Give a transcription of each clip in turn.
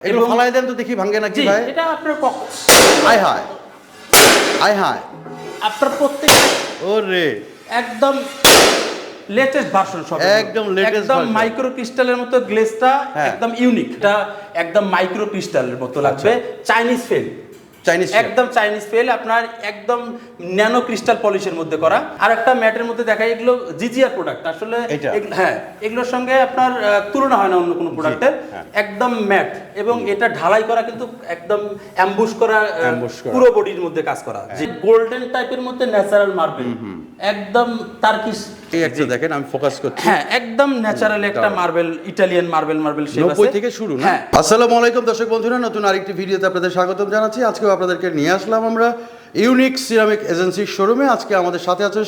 এগুলো ফালাই দেন তো দেখি ভাঙ্গে নাকি ভাই। এটা আপনার পক- আয় হায়। আয় হায়। আপনার প্রত্যেক ও রে একদম লেটেস্ট ভার্সন সব একদম লেটেস্ট একদম। মাইক্রো ক্রিস্টালের মতো গ্লেজটা হ্যাঁ। একদম ইউনিক এটা একদম মাইক্রো ক্রিস্টালের মতো লাগবে। চাইনিজ ফেল চাইনিজ একদম চাইনিজ ফেল আপনার একদম ন্যানো ক্রিস্টাল পলিশের মধ্যে করা। আর একটা ম্যাটের মধ্যে দেখা এগুলো জিজিআর প্রোডাক্ট আসলে? হ্যাঁ এগুলোর সঙ্গে আপনার তুলনা হয় না অন্য কোনো প্রোডাক্টের হ্যাঁ। একদম ম্যাট এবং এটা ঢালাই করা কিন্তু একদম অ্যাম্বুশ করা। পুরো বডির মধ্যে কাজ করা। যে গোল্ডেন টাইপের মধ্যে ন্যাচারাল মার্বেল একদম তার্কিশ এই একটা দেখেন আমি ফোকাস করছি। হ্যাঁ একদম ন্যাচারাল একটা marble Italian marble marble shape আছে। থেকে শুরু না? হ্যাঁ। আসসালামু আলাইকুম দর্শক বন্ধুরা নতুন আরেকটি ভিডিওতে আপনাদের স্বাগতম জানাচ্ছি। আজকেও আপনাদেরকে নিয়ে আসলাম আমরা ইউনিক সিরামিক এজেন্সির শোরুমে আজকে আমাদের সাথে আছে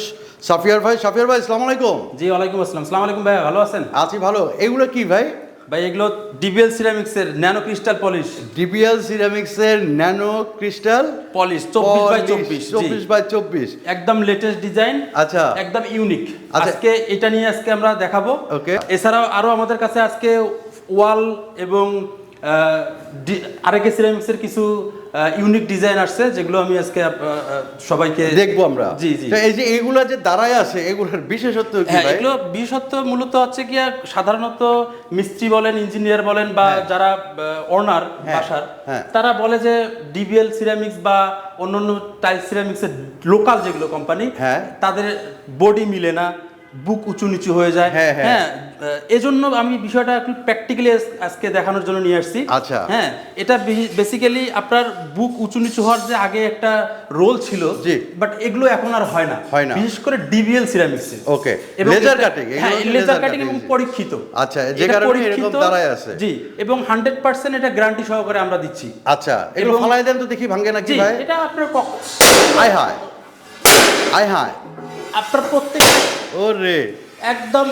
সাফিয়ার ভাই। সাফিয়ার ভাই আসসালামু আলাইকুম। জি ওয়ালাইকুম আসসালাম। সালাম আলাইকুম ভাই ভালো আছেন? আছি ভালো। এগুলো কি ভাই? ভাই এগুলো ডিবিএল সিরামিক্সের ন্যানো ক্রিস্টাল পলিশ ডিবিএল সিরামিক্সের ন্যানো ক্রিস্টাল পলিশ চব্বিশ বাই চব্বিশ চব্বিশ বাই চব্বিশ। একদম লেটেস্ট ডিজাইন আচ্ছা। একদম ইউনিক আচ্ছা। আজকে এটা নিয়ে আজকে আমরা দেখাবো। ওকে এছাড়াও আরও আমাদের কাছে আজকে ওয়াল এবং আরেকে সিরামিক্স এর কিছু ইউনিক ডিজাইন আসছে যেগুলো আমি আজকে সবাইকে দেখব আমরা। জি জি। এই যে এগুলা যে দাঁড়ায় আছে এগুলোর বিশেষত্ব কি হ্যাঁ ভাই? এগুলো বিশেষত্ব মূলত হচ্ছে কি সাধারণত মিস্ত্রি বলেন ইঞ্জিনিয়ার বলেন বা যারা অনার হ্যাঁ, বাসার হ্যাঁ। তারা বলে যে ডিবিএল সিরামিক্স বা অন্যান্য টাইল সিরামিক্সের লোকাল যেগুলো কোম্পানি হ্যাঁ। তাদের বডি মিলে না। বুক উঁচু নিচু হয়ে যায় হ্যাঁ, হ্যাঁ। হ্যাঁ এজন্য আমি বিষয়টা একটু প্র্যাকটিক্যালি আজকে দেখানোর জন্য নিয়ে আসছি আচ্ছা। হ্যাঁ এটা বেসিক্যালি আপনার বুক উঁচু নিচু হওয়ার যে আগে একটা রোল ছিল জি। বাট এগুলো এখন আর হয় না হয় না। বিশেষ করে ডিবিএল সিরামিক্সে ওকে লেজার কাটিং হ্যাঁ লেজার কাটিং এবং পরীক্ষিত আচ্ছা, যে কারণে এরকম দাঁড়ায় আছে। জি এবং হান্ড্রেড পার্সেন্ট এটা গ্যারান্টি সহকারে আমরা দিচ্ছি আচ্ছা এগুলো ফালাই দেন তো দেখি ভাঙে নাকি ভাই এটা আপনার আয় হায় আয় হায় আপনার প্রত্যেক ও রে একদম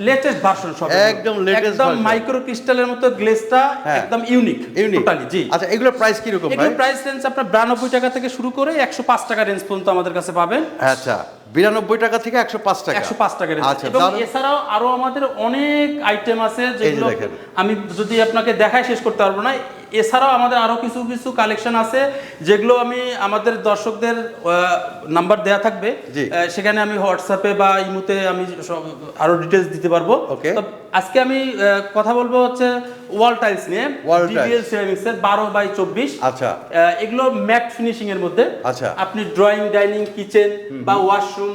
লেটেস্ট ভার্সন সব একদম লেটেস্ট একদম মাইক্রো ক্রিস্টালের মতো গ্লেজটা হ্যাঁ। একদম ইউনিক ইউনিক টোটালি জি। আচ্ছা এগুলোর প্রাইস কি রকম ভাই? এগুলোর প্রাইস রেঞ্জ আপনার বিরানব্বই টাকা থেকে শুরু করে একশো পাঁচ টাকা রেঞ্জ পর্যন্ত আমাদের কাছে পাবেন। আচ্ছা। বিরানব্বই টাকা থেকে একশো পাঁচ টাকা একশো পাঁচ টাকা। আচ্ছা এছাড়াও আরও আমাদের অনেক আইটেম আছে যেগুলো আমি যদি আপনাকে দেখায় শেষ করতে পারব না এছাড়াও আমাদের আরও কিছু কিছু কালেকশন আছে যেগুলো আমি আমাদের দর্শকদের নাম্বার দেয়া থাকবে। সেখানে আমি হোয়াটসঅ্যাপে বা ইমুতে আমি সব আরও ডিটেলস দিতে পারব. তো আজকে আমি কথা বলব হচ্ছে ওয়াল টাইলস নিয়ে ডিবিএল সিরামিক্স এর বারো বাই চব্বিশ। আচ্ছা। এগুলো ম্যাট ফিনিশিং এর মধ্যে। আচ্ছা। আপনি ড্রয়িং ডাইনিং কিচেন বা ওয়াশরুম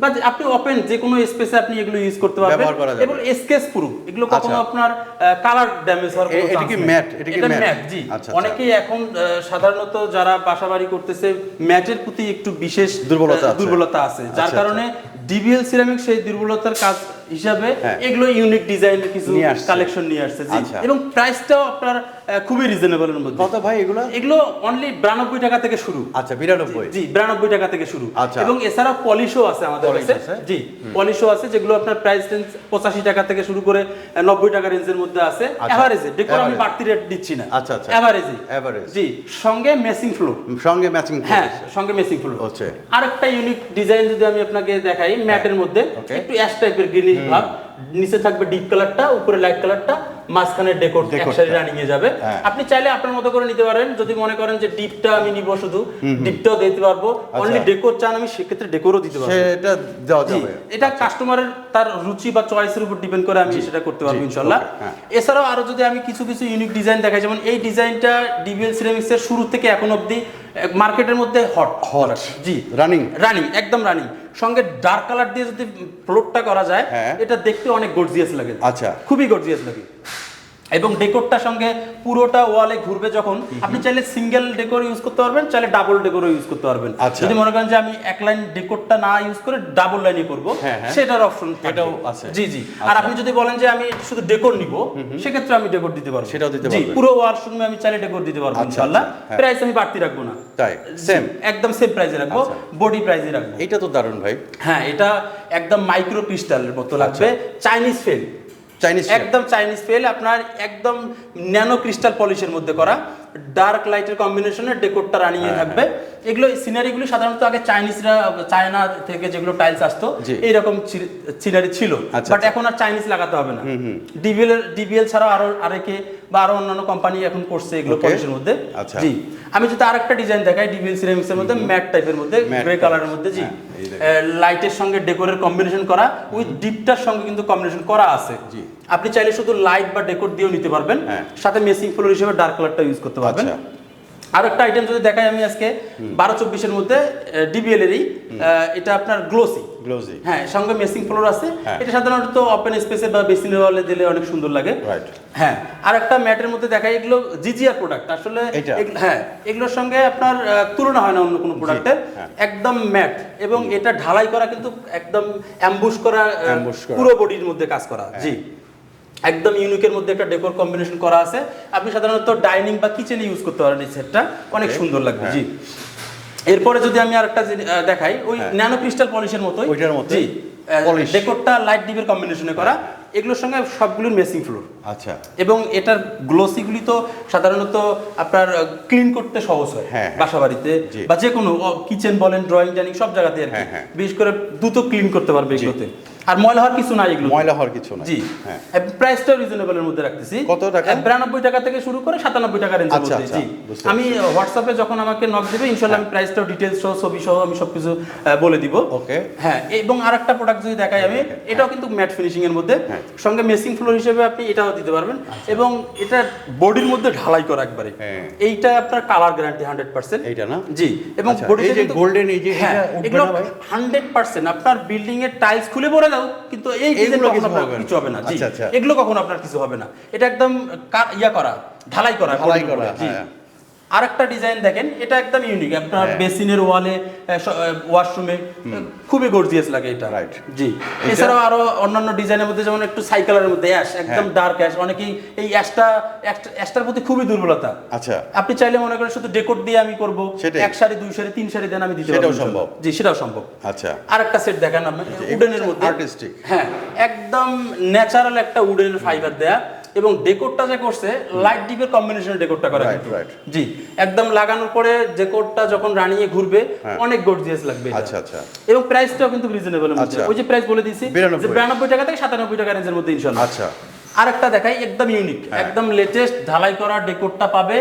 বা আপনি ওপেন যে কোনো স্পেসে আপনি এগুলো ইউজ করতে পারবেন। এবং স্কেচ প্রুফ এগুলো কখনো আচ্ছা। আপনার কালার ড্যামেজ হওয়ার কোনো এটা কি matte? এটা কি matte, জি। আচ্ছা, আচ্ছা। অনেকেই এখন সাধারণত যারা বাসাবাড়ি করতেছে ম্যাটের প্রতি একটু বিশেষ দুর্বলতা আছে। দুর্বলতা আছে। যার কারণে ডিবিএল সিরামিক সেই দুর্বলতার কাজ হিসাবে হ্যাঁ। এগুলো ইউনিক ডিজাইনের কিছু কালেকশন নিয়ে আসছে আচ্ছা। এবং প্রাইসটাও আপনার খুবই রিজনেবলের মধ্যে। কত ভাই এগুলো? এগুলো অনলি বিরানব্বই টাকা থেকে শুরু। আচ্ছা বিরানব্বই। জি বিরানব্বই টাকা থেকে শুরু। আচ্ছা। এবং এছাড়া পলিশও আছে আমাদের কাছে। জি পলিশও আছে যেগুলো আপনার প্রাইস রেঞ্জ পঁচাশি টাকা থেকে শুরু করে নব্বই টাকা রেঞ্জের মধ্যে আছে। আচ্ছা। এভারেজে ডেকোর আমি বাড়তি রেট দিচ্ছি না। আচ্ছা, আচ্ছা। এভারেজে Average। জি সঙ্গে মেসিং ফ্লো সঙ্গে ম্যাচিং হ্যাঁ সঙ্গে মেসিং ফ্লো হচ্ছে। আরেকটা ইউনিক ডিজাইন যদি আমি আপনাকে দেখাই ম্যাটের মধ্যে একটু অ্যাশ টাইপের গ্রিনিশ ভাব নিচে থাকবে ডিপ কালারটা উপরে লাইট কালারটা মাঝখানে ডেকোর একসাথে রানিং এ যাবে। হ্যাঁ। আপনি চাইলে আপনার মতো করে নিতে পারেন। যদি মনে করেন যে ডিপটা আমি নিব শুধু ডিপটাও দিতে পারব। অনলি ডেকোর চান আমি সেক্ষেত্রে ডেকোরও দিতে পারব। সেটা দেওয়া যাবে। এটা কাস্টমারের তার রুচি বা চয়েসের উপর ডিপেন্ড করে আমি সেটা করতে পারব ইনশাল্লাহ। হ্যাঁ। এছাড়াও আরও যদি আমি কিছু কিছু ইউনিক ডিজাইন দেখাই যেমন এই ডিজাইনটা ডিবিএল সিরামিক্স এর শুরু থেকে এখন অবধি মার্কেটের মধ্যে হট Hot। জি। রানিং রানিং একদম রানিং সঙ্গে ডার্ক কালার দিয়ে যদি ফ্লোরটা করা যায় হ্যাঁ। এটা দেখতে অনেক গর্জিয়াস লাগে। আচ্ছা। খুবই গর্জিয়াস লাগে। এবং ডেকোরটার সঙ্গে পুরোটা ওয়ালে ঘুরবে যখন আপনি চাইলে সিঙ্গেল ডেকোর ইউজ করতে পারবেন চাইলে ডাবল ডেকোর ইউজ করতে পারবেন। আচ্ছা। যদি মনে করেন যে আমি এক লাইন ডেকোরটা না ইউজ করে ডাবল লাইনে করব হ্যাঁ, হ্যাঁ। সেটার অপশন এটাও আছে। জি জি। আর আচ্ছা। আপনি যদি বলেন যে আমি শুধু ডেকোর নিব সেক্ষেত্রে আমি ডেকোর দিতে পারব। সেটাও দিতে জি পারবেন। পুরো ওয়াশরুমে আমি চাইলে ডেকোর দিতে পারব আচ্ছা, ইনশাআল্লাহ। আচ্ছা, হ্যাঁ। প্রাইস আমি বাড়তি রাখব না। তাই সেম একদম সেম প্রাইসে রাখব। বডি প্রাইসে রাখব। এটা তো দারুণ ভাই। হ্যাঁ এটা একদম মাইক্রো ক্রিস্টালের মতো লাগবে। চাইনিজ ফেল চাইনিজ একদম চাইনিজ ফেল আপনার একদম ন্যানো ক্রিস্টাল পলিশের মধ্যে করা। ডার্ক লাইটের কম্বিনেশনে ডেকোরটা রানিং হ্যাঁ, এ থাকবে এগুলো সিনারিগুলো সাধারণত আগে চাইনিজরা চায়না থেকে যেগুলো টাইলস আসতো। এইরকম সিনারি ছিল। আচ্ছা, বাট এখন আর চাইনিজ লাগাতে হবে না। ডিবিএল ডিবিএল ছাড়াও আরও আরেকে বা আরও অন্যান্য কোম্পানি এখন করছে এগুলো. পলিশের মধ্যে। আচ্ছা। জি। আমি যদি আরেকটা ডিজাইন দেখাই ডিবিএল সিরামিক্সের মধ্যে ম্যাট টাইপের মধ্যে গ্রে। কালারের মধ্যে জি। হ্যাঁ। লাইটের সঙ্গে ডেকোরের কম্বিনেশন করা উইথ ডিপটার সঙ্গে কিন্তু কম্বিনেশন করা আছে জি। আপনি চাইলে শুধু লাইট বা ডেকোর দিয়েও নিতে পারবেন হ্যাঁ। সাথে মেসিং ফ্লোর হিসেবে ডার্ক কালারটা ইউজ করতে পারবেন আচ্ছা। আর একটা আইটেম যদি দেখাই আমি আজকে বারো চব্বিশের মধ্যে ডিবিএল এরই এটা আপনার গ্লোসি গ্লোজি হ্যাঁ সঙ্গে মেসিং ফ্লোর আছে। হ্যাঁ। এটা সাধারণত ওপেন স্পেসে বা বেসিনের ওয়ালে দিলে অনেক সুন্দর লাগে। হ্যাঁ আর একটা ম্যাটের মধ্যে দেখাই এগুলো জিজিআর প্রোডাক্ট আসলে হ্যাঁ এগুলোর সঙ্গে আপনার তুলনা হয় না অন্য কোনো প্রোডাক্টের হ্যাঁ। একদম ম্যাট এবং এটা ঢালাই করা কিন্তু একদম অ্যাম্বুশ করা করা। পুরো বডির মধ্যে কাজ করা। জি। একদম ইউনিকের মধ্যে একটা ডেকোর কম্বিনেশন করা আছে। আপনি সাধারণত ডাইনিং বা কিচেনে ইউজ করতে পারেন এই সেটটা। অনেক সুন্দর লাগবে হ্যাঁ। জি। এরপরে যদি আমি আরেকটা দেখাই ওই হ্যাঁ। ন্যানো ক্রিস্টাল পলিশের মতোই। ওইটার মতোই? জি। ডেকোরটা লাইট ডিপের কম্বিনেশনে করা। এগুলোর সঙ্গে সবগুলোর মেসিং ফ্লোর আচ্ছা। এবং এটার গ্লোসিগুলি তো সাধারণত আপনার ক্লিন করতে সহজ হয় হ্যাঁ, হ্যাঁ। বাসা বাড়িতে বা যে কোনো কিচেন বলেন ড্রয়িং ডাইনিং সব জায়গাতে আর কি। হ্যাঁ, হ্যাঁ। বিশেষ করে দ্রুত ক্লিন করতে পারবে এগুলোতে। আর ময়লা হওয়ার কিছু নাই এগুলো ময়লা হওয়ার কিছু না জি। হ্যাঁ। প্রাইসটাও রিজনেবলের মধ্যে রাখতেছি। কত টাকা? বিরানব্বই টাকা থেকে শুরু করে সাতানব্বই টাকা রেঞ্জের আচ্ছা, মধ্যে। আচ্ছা, জি। আমি হোয়াটসঅ্যাপে যখন আমাকে নক দেবে ইনশাল্লাহ আমি প্রাইসটাও ডিটেলস সহ ছবি সহ আমি সবকিছু বলে দিব। ওকে। হ্যাঁ এবং আরেকটা প্রোডাক্ট যদি দেখাই আমি এটাও কিন্তু ম্যাট ফিনিশিং এর মধ্যে। হ্যাঁ। সঙ্গে মেসিং ফ্লোর হিসেবে আপনি এটাও দিতে পারবেন। এবং এটা বডির মধ্যে ঢালাই করা একবারে। হ্যাঁ। এইটা আপনার কালার গ্যারান্টি হান্ড্রেড পার্সেন্ট এইটা না? জি এবং আচ্ছা, বডিতে golden এই যে হ্যাঁ এটা উঠবে না ভাই? হান্ড্রেড পার্সেন্ট আপনার বিল্ডিং এর টাইলস খুলে পড়ে দাও কিন্তু এই ডিজাইন কখনো কিছু আপনার হবে না। কিছু হবে না জি আচ্ছা, আচ্ছা। এগুলো কখনো আপনার কিছু হবে না এটা একদম ইয়া করা ঢালাই করা ঢালাই করা, জি হ্যাঁ। আর একটা ডিজাইন দেখেন এটা একদম ইউনিক আপনার। বেসিনের ওয়ালে ওয়াশরুমে খুবই গর্জিয়াস লাগে এটা। Right. জি। এছাড়াও আরও অন্যান্য ডিজাইনের মধ্যে যেমন একটু সাইকেলের মধ্যে অ্যাশ একদম। ডার্ক অ্যাশ অনেকেই এই অ্যাশটা অ্যাশটার প্রতি খুবই দুর্বলতা। আচ্ছা। আপনি চাইলে মনে করেন শুধু ডেকোর দিয়ে আমি করব এক সারি দুই সারি তিন সারি দেন আমি দিতে সেটাও পারব সম্ভব। জি সেটাও সম্ভব। আচ্ছা। আর একটা সেট দেখেন আপনি উডেনের মধ্যে। artistic। হ্যাঁ একদম ন্যাচারাল একটা উডেনের ফাইবার দেয়া। এবং ডেকোরটা যে করছে লাইট ডিপের কম্বিনেশনের ডেকোরটা করা কিন্তু। জি একদম লাগানোর পরে ডেকোরটা যখন রানিয়ে ঘুরবে হ্যাঁ। অনেক গর্জিয়াস লাগবে আচ্ছা, আচ্ছা। এবং প্রাইসটাও কিন্তু রিজনেবল মধ্যে আচ্ছা। ওই যে প্রাইস বলে দিয়েছি যে 92 টাকা থেকে 97 টাকা রেঞ্জের মধ্যে ইনশাআল্লাহ আচ্ছা আরেকটা দেখাই একদম ইউনিক হ্যাঁ। একদম লেটেস্ট ঢালাই করা ডেকোরটা পাবে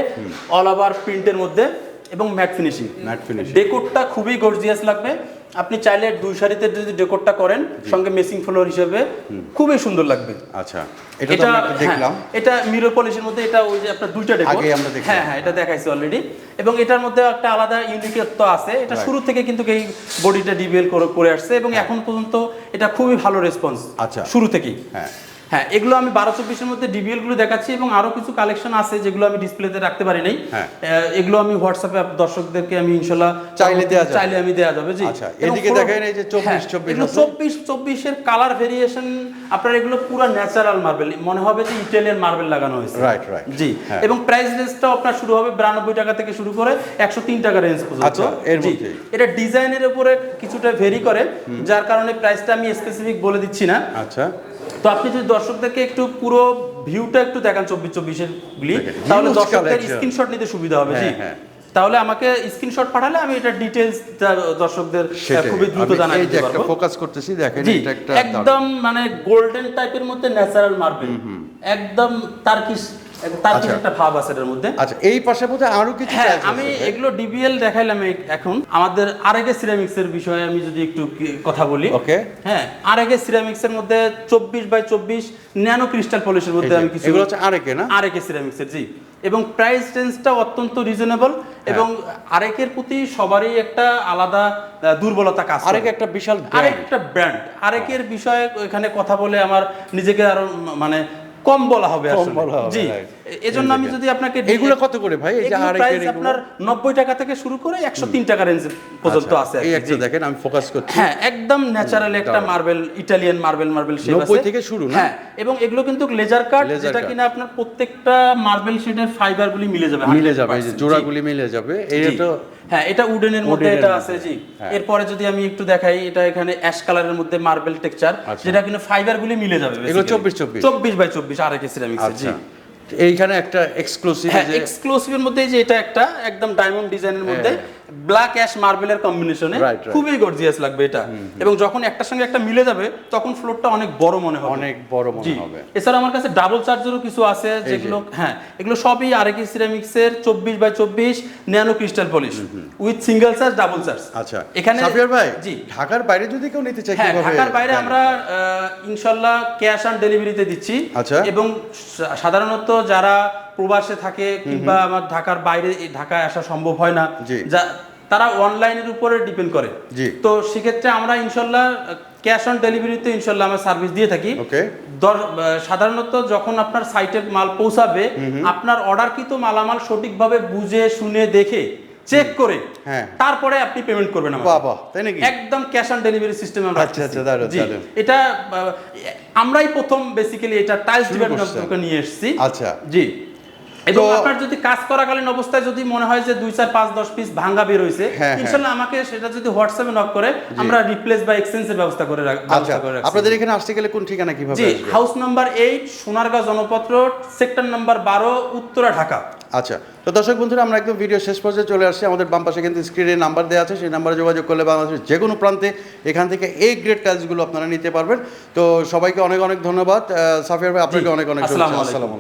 অল ওভার প্রিন্টের মধ্যে এবং ম্যাট ফিনিশিং Matte finishing। ডেকোরটা খুবই গর্জিয়াস লাগবে আপনি চাইলে দুই সারিতে যদি ডেকোরটা করেন সঙ্গে মেসিং ফ্লোর হিসেবে খুবই সুন্দর লাগবে। আচ্ছা এটা হ্যাঁ, দেখলাম। এটা মিরর পলিশের মধ্যে এটা ওই যে আপনার দুইটা ডেকোর। আগে আমরা দেখি হ্যাঁ হ্যাঁ এটা দেখাইছি অলরেডি এবং এটার মধ্যে একটা আলাদা ইউনিকত্ব আছে। এটা শুরু থেকে কিন্তু এই বডিটা ডিভেল করে করে আসছে এবং এখন পর্যন্ত এটা খুবই ভালো রেসপন্স আচ্ছা। শুরু থেকেই। হ্যাঁ। হ্যাঁ এগুলো আমি বারো চব্বিশের মধ্যে ডিবিএলগুলো দেখাচ্ছি এবং আরও কিছু কালেকশন আছে যেগুলো আমি ডিসপ্লেতে রাখতে পারি নাই হ্যাঁ। এগুলো আমি হোয়াটসঅ্যাপে দর্শকদেরকে আমি ইনশাল্লাহ চাইলে দেয়া যাবে। চাইলে আমি দেয়া যাবে জি আচ্ছা, এদিকে দেখেন এই যে 24, হ্যাঁ, 24 এগুলো আছে। চব্বিশ চব্বিশের কালার ভেরিয়েশন আপনার এগুলো পুরো ন্যাচারাল মার্বেল মনে হবে যে ইটালিয়ান মার্বেল লাগানো হয়েছে Right, right. জি হ্যাঁ। এবং প্রাইস রেঞ্জটাও আপনার শুরু হবে বিরানব্বই টাকা থেকে শুরু করে একশো তিন টাকা রেঞ্জ পর্যন্ত আচ্ছা। এটা ডিজাইনের উপরে কিছুটা ভেরি করে যার কারণে প্রাইসটা আমি স্পেসিফিক বলে দিচ্ছি না আচ্ছা তো আপনি যদি দর্শকদেরকে একটু পুরো ভিউটা একটু দেখান চব্বিশ চব্বিশের গুলি তাহলে দর্শকদের স্ক্রিনশট নিতে সুবিধা হবে জি। হ্যাঁ, হ্যাঁ। তাহলে আমাকে স্ক্রিনশট পাঠালে আমি এটা ডিটেলস দর্শকদের খুবই দ্রুত জানাতে একটা পারব। ফোকাস করতেছি দেখেন এটা একটা একদম মানে গোল্ডেন টাইপের মধ্যে ন্যাচারাল মার্বেল একদম তার্কিশ তার্কিশ আচ্ছা। একটা ভাব আছে এর মধ্যে আচ্ছা এই পাশে আরও কিছু হ্যাঁ আমি এগুলো ডিবিএল দেখাইলাম এখন আমাদের আরেকে বিষয়ে আমি যদি একটু কথা বলি Okay. হ্যাঁ আরেকে মধ্যে চব্বিশ বাই চব্বিশ ন্যানো ক্রিস্টাল পলিশের মধ্যে আমি কিছু এগুলো হচ্ছে আরেকে না আরেকে জি এবং প্রাইস রেঞ্জটা অত্যন্ত রিজনেবল হ্যাঁ। এবং আরেকের প্রতি সবারই একটা আলাদা দুর্বলতা কাজ আরেক একটা বিশাল। আরেকটা ব্র্যান্ড আরেকের বিষয়ে এখানে কথা বলে আমার নিজেকে আরও মানে কম বলা হবে আসলে। জি এজন্য আমি যদি আপনাকে এগুলো কত করে ভাই? এই যে price আপনার নব্বই টাকা থেকে শুরু করে একশো তিন টাকা রেঞ্জ পর্যন্ত আচ্ছা, আছে এই একটা দেখেন আমি ফোকাস করছি। হ্যাঁ একদম ন্যাচারাল একটা marble Italian marble marble shape 90 থেকে শুরু না? হ্যাঁ এবং এগুলো কিন্তু লেজার কাট যেটা কিনা আপনার প্রত্যেকটা মার্বেল শেডের ফাইবারগুলি মিলে যাবে মিলে যাবে এই যে জোড়াগুলি মিলে যাবে জি। এটা হ্যাঁ এটা উডেনের মধ্যে এটা আছে জি। হ্যাঁ। এরপরে যদি আমি একটু দেখাই এটা এখানে অ্যাশ কালারের মধ্যে মার্বেল টেক্সচার আচ্ছা। যেটা কিন্তু ফাইবার গুলি মিলে যাবে এগুলো 24 চব্বিশ বাই চব্বিশ আর একে সিরামিক্স জি। আচ্ছা। এইখানে একটা এক্সক্লুসিভ হ্যাঁ যে এক্সক্লুসিভের মধ্যে যে এটা একটা একদম ডায়মন্ড ডিজাইনের মধ্যে ব্ল্যাক অ্যাশ মার্বেলের কম্বিনেশনে. খুবই গর্জিয়াস লাগবে এটা। এবং যখন একটার সঙ্গে একটা মিলে যাবে তখন ফ্লোরটা অনেক বড় মনে হবে। অনেক বড় মনে হবে। এছাড়া আমার কাছে ডাবল চার্জারও কিছু আছে যেগুলো হ্যাঁ এগুলো সবই আরেকি সিরামিক্সের চব্বিশ বাই চব্বিশ nano crystal polish with single charge double charge আচ্ছা এখানে সাফিয়ার ভাই জি। ঢাকার বাইরে যদি কেউ নিতে চায় হ্যাঁ কীভাবে ঢাকার বাইরে আমরা আহ, ইনশাল্লাহ ক্যাশ অন ডেলিভারিতে দিচ্ছি। আচ্ছা। এবং সাধারণত যারা প্রবাসে থাকে কিংবা আমার ঢাকার বাইরে ঢাকায় আসা সম্ভব হয় না। যা তারা অনলাইনের উপরে ডিপেন্ড করে। তো সেক্ষেত্রে আমরা ইনশাল্লাহ ক্যাশ অন ডেলিভারিতে ইনশাল্লাহ আমরা সার্ভিস দিয়ে থাকি। সাধারণত যখন আপনার সাইটের মাল পৌঁছাবে আপনার অর্ডারকৃত মালামাল সঠিকভাবে বুঝে শুনে দেখে চেক করে হ্যাঁ। তারপরে আপনি পেমেন্ট করবেন তাই নাকি? একদম ক্যাশ অন ডেলিভারি সিস্টেম আমরা আচ্ছা, আচ্ছা, জি, এটা আমরাই প্রথম বেসিক্যালি এটা টাইলস ডিপার্টমেন্ট নিয়ে এসেছি। আচ্ছা। জি। এবং আপনার যদি কাজ করাকালীন অবস্থায় যদি মনে হয় যে দুই চার পাঁচ দশ পিস ভাঙ্গা বের হয়েছে হ্যাঁ, হ্যাঁ। ইনশাল্লাহ আমাকে সেটা যদি হোয়াটসঅ্যাপে নক করে আমরা রিপ্লেস বা এক্সচেঞ্জের ব্যবস্থা করে রাখ- আচ্ছা। আপনাদের এখানে আসতে গেলে কোন ঠিকানা কীভাবে জি হাউস নাম্বার এইট সোনারগাঁও জনপত্র সেক্টর নাম্বার বারো উত্তরা ঢাকা। আচ্ছা তো দর্শক বন্ধুরা আমরা একদম ভিডিও শেষ পর্যায়ে চলে আসছি। আমাদের বাম পাশে কিন্তু স্ক্রিনে নাম্বার দেওয়া আছে সেই নাম্বারে যোগাযোগ করলে বাংলাদেশের যে কোনো প্রান্তে এখান থেকে এই গ্রেড টাইলসগুলো আপনারা নিতে পারবেন। তো সবাইকে অনেক অনেক ধন্যবাদ। সাফিয়ার ভাই আপনাকে অনেক অনেক। আসসালামু আলাইকুম।